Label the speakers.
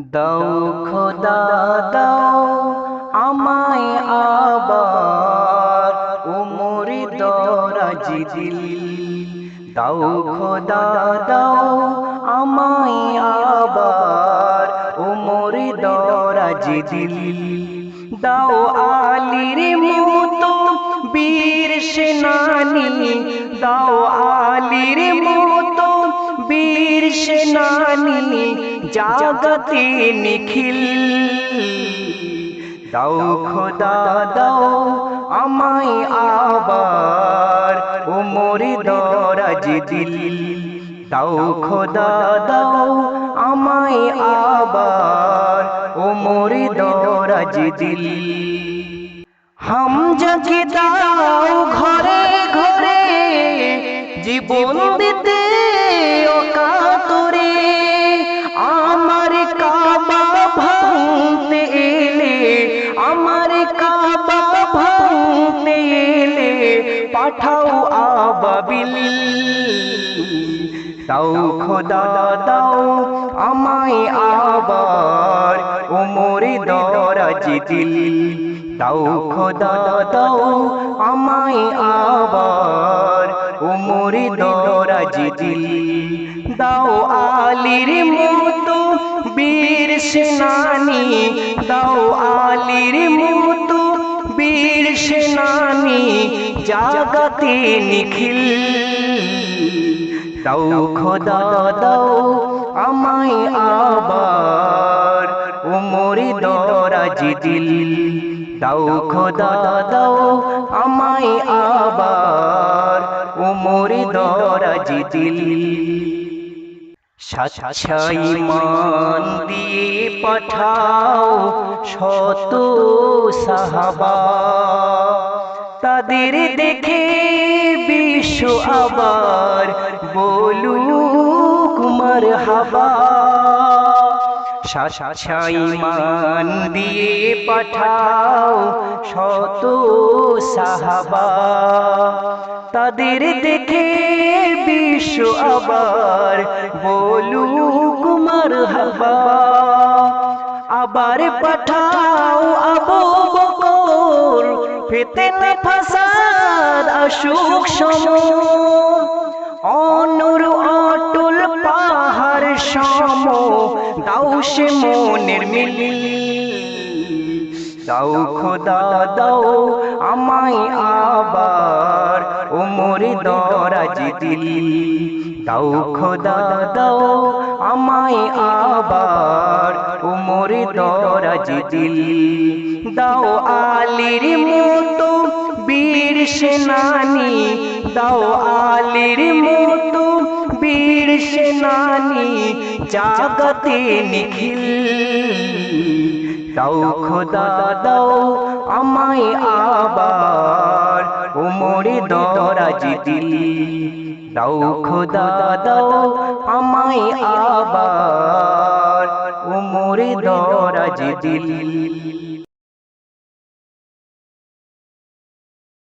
Speaker 1: দাও খোদা, দাও আমায় আবার উমরি দরাজ দিল। দাও খোদা, দাও আমায় আবার উমরি দরাজ দিল। দাও আলির মতো বীর সেনানি, দাও বীর সেনানি জাগতে নিখিল। দাও খোদা, দাও আমায় আবার, ও উমরি দরাজ দিল। দাও খোদা, দাও আমায় আবার, ও উমরি দরাজ দিল। হাম জাগে দাও ঘরে পাঠাও আবাবিল। দাও খোদা, দাও আমায় আবার উমরে দরাজ দিল। দাও খোদা, দাও আমায় আবার উমরে দরাজ দিল। দাও আলির মতো বীর সেনানি, দাও আলির জাগতে নিখিল। দাও খোদা, দাও আমায় আবার উমরি দরাজ দিল দাও খোদা, দাও আমায় আবার উমরি দরাজ দিল সাচ্ছাই মান দিয়ে পাঠাও শত সাহাবা। তাদের দেখে বিশ্ব আবার বলুক মার হাবা সাচ্ছাই মান দিয়ে পাঠাও শত সাহাবা। তাদের দেখে বিশ্ব আবার বলুক মার হাবা আবার পাঠাও আবু বকর ফিতনা ফাসাদ, অসুখ সম অনুর অটুল পাহাড় সম দাও সে মনের মিলি। দাও খোদা, দাও আমায় আবার উমরে দরাজ দিল। দাও খোদা, দাও আমায় আবার উমরে দরাজ দিল দাও আলির মতো বীর সেনানি দাও আলির মতো বীর সেনানি জাগতে নিখিল। দাও খোদা দাও আমায় আবার উমরে দরাজ দিলি দাও খোদা দাও আমায় আবার উমরে দরাজ দিল